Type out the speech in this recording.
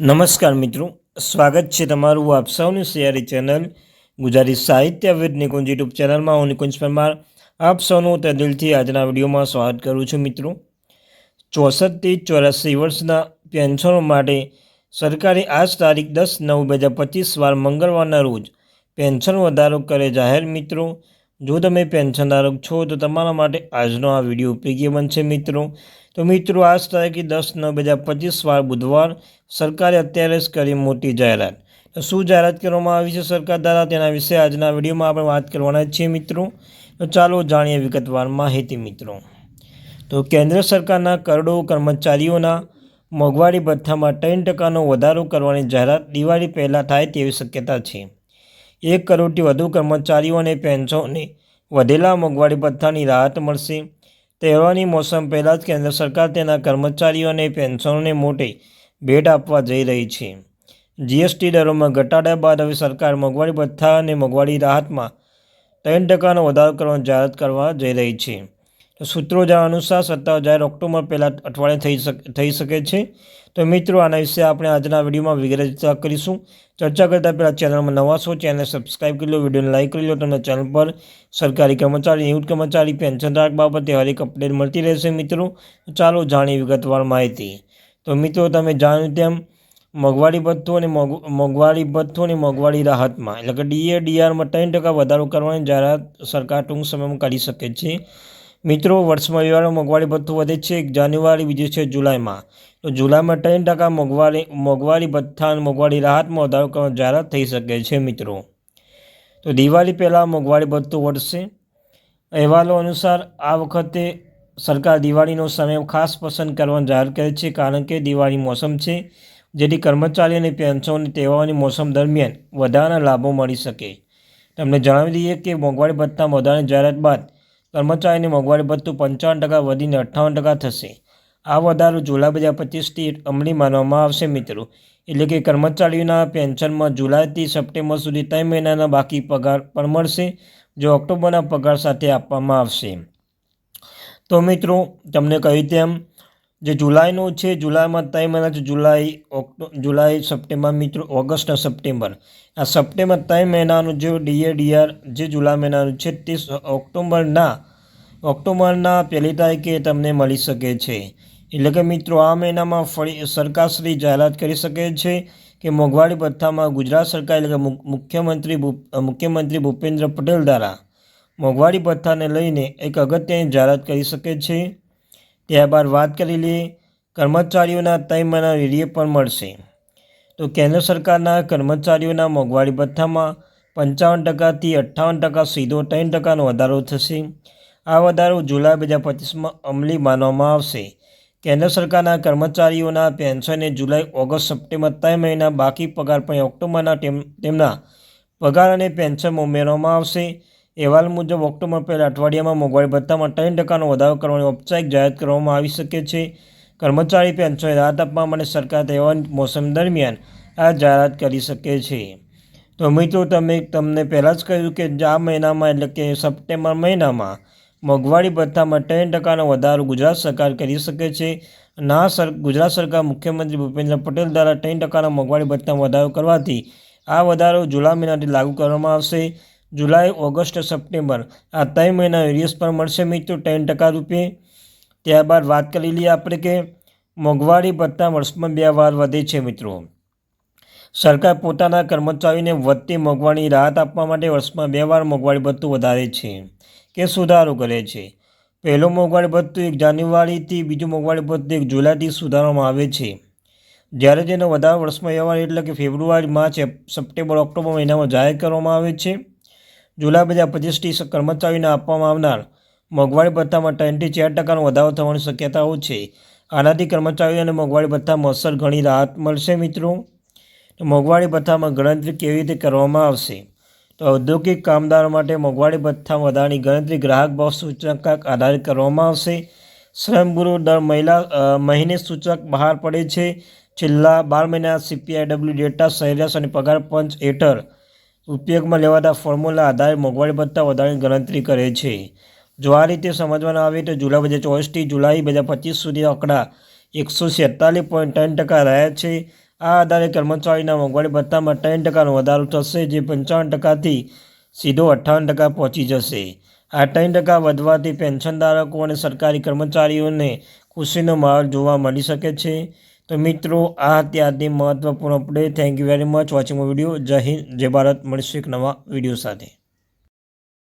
નમસ્કાર મિત્રો, સ્વાગત છે તમારું આપ સૌની સિયારી ચેનલ ગુજરાતી સાહિત્ય વિદ નિકુંજ યુટ્યુબ ચેનલમાં. હું નિકુંજ પરમાર, આપ સૌનું તે દિલથી આજના વિડીયોમાં સ્વાગત કરું છું મિત્રો. ચોસઠથી ચોરાસી વર્ષના પેન્શનો માટે સરકારે આજ તારીખ દસ નવ બે હજાર પચીસ વાર મંગળવારના રોજ પેન્શન વધારો કરે જાહેર મિત્રો જો તમે પેન્શન ધારક છો, તો તમારા માટે આજનો આ વીડિયો ઉપયોગી બનશે મિત્રો. તો મિત્રો, આજ તારીખે દસ નવ બે હજાર પચીસ વાર બુધવાર સરકારે અત્યારે જ કરી મોટી જાહેરાત. તો શું જાહેરાત કરવામાં આવી છે સરકાર દ્વારા? તેના વિશે આજના વિડીયોમાં આપણે વાત કરવાના છીએ મિત્રો. તો ચાલો જાણીએ વિગતવાર માહિતી મિત્રો. તો કેન્દ્ર સરકારના કરોડો કર્મચારીઓના મોંઘવારી ભથ્થામાં ત્રણ ટકાનો વધારો કરવાની જાહેરાત દિવાળી પહેલાં થાય તેવી શક્યતા છે. એક કરોડથી વધુ કર્મચારીઓને પેન્શનને વધેલા મોંઘવારી ભથ્થાની રાહત મળશે. તહેવારની મોસમ પહેલાં જ કેન્દ્ર સરકાર તેના કર્મચારીઓ અને પેન્શનોને મોટે ભેટ આપવા જઈ રહી છે. જીએસટી દરોમાં ઘટાડા બાદ હવે સરકાર મોંઘવારી ભથ્થા અને મોંઘવારી રાહતમાં ત્રણ ટકાનો વધારો કરવાની જાહેરાત કરવા જઈ રહી છે. તો સૂત્રો જ્યાં અનુસાર સત્તાવાર જાહેર ઓક્ટોબર પહેલાં અઠવાડિયે થઈ શકે થઈ શકે છે. તો મિત્રો, આના વિશે આપણે આજના વિડીયોમાં વિગત ચર્ચા કરીશું. ચર્ચા કરતાં પહેલાં ચેનલમાં નવા છો ચેનલ સબસ્ક્રાઈબ કરી લો, વિડીયોને લાઈક કરી લો તમને ચેનલ પર સરકારી કર્મચારી, નિવૃત્ત કર્મચારી પેન્શનધારક બાબતે હરેક અપડેટ મળતી રહેશે મિત્રો. ચાલો જાણીએ વિગતવાર માહિતી. તો મિત્રો, તમે જાણ્યું તેમ મોંઘવારી ભથ્થું અને મોંઘવારી ભથ્થું અને મોંઘવારી રાહતમાં, એટલે કે ડીએ ડીઆરમાં ત્રણ ટકા વધારો કરવાની જાહેરાત સરકાર ટૂંક સમયમાં કરી શકે છે. મિત્રો, વર્ષમાં વ્યવહારમાં મોંઘવારી ભથ્થું વધે છે. એક જાન્યુઆરી, બીજું છે જુલાઈમાં. તો જુલાઈમાં ત્રણ ટકા મોંઘવારી મોંઘવારી ભથ્થા અને મોંઘવારી રાહતમાં વધારો કરવાની જાહેરાત થઈ શકે છે, મિત્રો. તો દિવાળી પહેલાં મોંઘવારી ભથ્થું વધશે. અહેવાલો અનુસાર, આ વખતે સરકાર દિવાળીનો સમય ખાસ પસંદ કરવાનું જાહેર કરે છે, કારણ કે દિવાળી મોસમ છે, જેથી કર્મચારી અને પેન્શનોને તહેવારોની મોસમ દરમિયાન વધારાના લાભો મળી શકે. તમને જણાવી દઈએ કે મોંઘવારી ભથ્થામાં વધારાની જાહેરાત બાદ કર્મચારીની મોંઘવારી ભથ્થું પંચાવન ટકા વધીને અઠ્ઠાવન ટકા થશે. આ વધારો જુલાઈ બે હજાર પચીસથી અમલી માનવામાં આવશે મિત્રો. એટલે કે કર્મચારીઓના પેન્શનમાં જુલાઈથી સપ્ટેમ્બર સુધી ત્રણ મહિનાના બાકી પગાર પણ મળશે, જો ઓક્ટોબરના પગાર સાથે આપવામાં આવશે. તો મિત્રો, તમને કહ્યું તેમ જે જુલાઈનું છે, જુલાઈમાં ત્રણ મહિના છે, જુલાઈ જુલાઈ સપ્ટેમ્બર મિત્રો, ઓગસ્ટ અને સપ્ટેમ્બર. આ સપ્ટેમ્બર ત્રણ મહિનાનું જે ડીએ ડીઆર જે જુલાઈ મહિનાનું છે તે ઓક્ટોબરના ઓક્ટોબરના પહેલી તારીખે તમને મળી શકે છે. એટલે કે મિત્રો, આ મહિનામાં ફરી સરકારશ્રી જાહેરાત કરી શકે છે કે મોંઘવારી ભથ્થામાં ગુજરાત સરકાર એટલે કે મુખ્યમંત્રી મુખ્યમંત્રી ભૂપેન્દ્ર પટેલ દ્વારા મોંઘવારી ભથ્થાને લઈને એક અગત્યની જાહેરાત કરી શકે છે. ત્યારબાદ વાત કરી લઈએ કર્મચારીઓના ત્રણ મહિના વીડિયો પણ મળશે. તો કેન્દ્ર સરકારના કર્મચારીઓના મોંઘવારી ભથ્થામાં પંચાવન ટકાથી અઠ્ઠાવન ટકા સીધો ત્રણ ટકાનો વધારો થશે. આ વધારો જુલાઈ બે હજાર પચીસમાં અમલી માનવામાં આવશે. કેન્દ્ર સરકારના કર્મચારીઓના પેન્શનને જુલાઈ, ઓગસ્ટ, સપ્ટેમ્બર ત્રણ મહિના, બાકી પગાર પણ ઓક્ટોબરના તેમના પગાર અને પેન્શનમાં ઉમેરવામાં આવશે. અહેવાલ મુજબ, ઓક્ટોબર પહેલા અઠવાડિયામાં મોંઘવારી ભથ્થામાં ત્રણ ટકાનો વધારો કરવાની ઔપચારિક જાહેરાત કરવામાં આવી શકે છે. કર્મચારી પેન્શનને રાહત આપવા માટે સરકાર તહેવાર મોસમ દરમિયાન આ જાહેરાત કરી શકે છે. તો મિત્રો, તમે તમને પહેલાં જ કહ્યું કે આ મહિનામાં, એટલે કે સપ્ટેમ્બર મહિનામાં મોંઘવારી ભથ્થામાં ત્રણ ટકાનો વધારો ગુજરાત સરકાર કરી શકે છે. ના સર, ગુજરાત સરકાર મુખ્યમંત્રી ભૂપેન્દ્ર પટેલ દ્વારા ત્રણ ટકાના મોંઘવારી ભથ્થામાં વધારો કરવાથી આ વધારો જુલાઈ મહિનાથી લાગુ કરવામાં આવશે. જુલાઈ, ઓગસ્ટ, સપ્ટેમ્બર. આ ત્રણ મહિના એરિયસ પણ મળશે મિત્રો ત્રણ ટકા રૂપિયે. ત્યારબાદ વાત કરી લઈએ આપણે કે મોંઘવારી ભથ્થા વર્ષમાં બે વાર વધે છે મિત્રો. સરકાર પોતાના કર્મચારીઓને વધતી મોંઘવારી રાહત આપવા માટે વર્ષમાં બે વાર મોંઘવારી ભથ્થું વધારે છે કે સુધારો કરે છે. પહેલો મોંઘવારી ભથ્થું એક જાન્યુઆરીથી બીજું મોંઘવારી ભથ્થું એક જુલાઈથી સુધારવામાં આવે છે. જ્યારે તેનો વધારો વર્ષમાં વ્યવહાર એટલે કે ફેબ્રુઆરી, માર્ચ સપ્ટેમ્બર, ઓક્ટોબર મહિનામાં જાહેર કરવામાં આવે છે. જુલાઈ બજાર પચીસથી કર્મચારીઓને આપવામાં આવનાર મોંઘવારી ભથ્થામાં ત્રણથી ચાર ટકાનો વધારો થવાની શક્યતાઓ છે. આનાથી કર્મચારીઓને મોંઘવારી ભથ્થામાં અસર ઘણી રાહત મળશે મિત્રો. મોંઘવારી ભથ્થામાં ગણતરી કેવી રીતે કરવામાં આવશે? તો ઔદ્યોગિક કામદારો માટે મોંઘવારી ભથ્થા વધારાની ગણતરી ગ્રાહક ભાવ સૂચકાંક આધારિત કરવામાં આવશે. શ્રમ દર મહિલા મહિને સૂચક બહાર પડે છે. છેલ્લા બાર મહિના સીપીઆઈડબ્લ્યુ ડેટા સરેરાશ અને પગાર પંચ હેઠળ ઉપયોગમાં લેવાતા ફોર્મ્યુલા આધારે મોંઘવારી ભથ્થા વધારાની ગણતરી કરે છે. જો આ રીતે સમજવામાં આવે તો જુલાઈ બે હજાર ચોવીસથી જુલાઈ બે હજાર પચીસ સુધી આંકડા એકસો છેતાલીસ પોઈન્ટ ત્રણ ટકા રહ્યા છે. આ આધારે કર્મચારીના મોંઘવારી ભથ્થામાં ત્રણ ટકાનો વધારો થશે, જે પંચાવન ટકાથી સીધો અઠ્ઠાવન ટકા પહોંચી જશે. આ ત્રણ ટકા વધવાથી પેન્શનધારકો અને સરકારી કર્મચારીઓને ખુશીનો માહોલ જોવા મળી શકે છે. તો મિત્રો, આ ત્યારથી મહત્વપૂર્ણ update thank you very much watching video જય હિન્દ, જય ભારત. મળીશું એક નવા વીડિયો સાથે.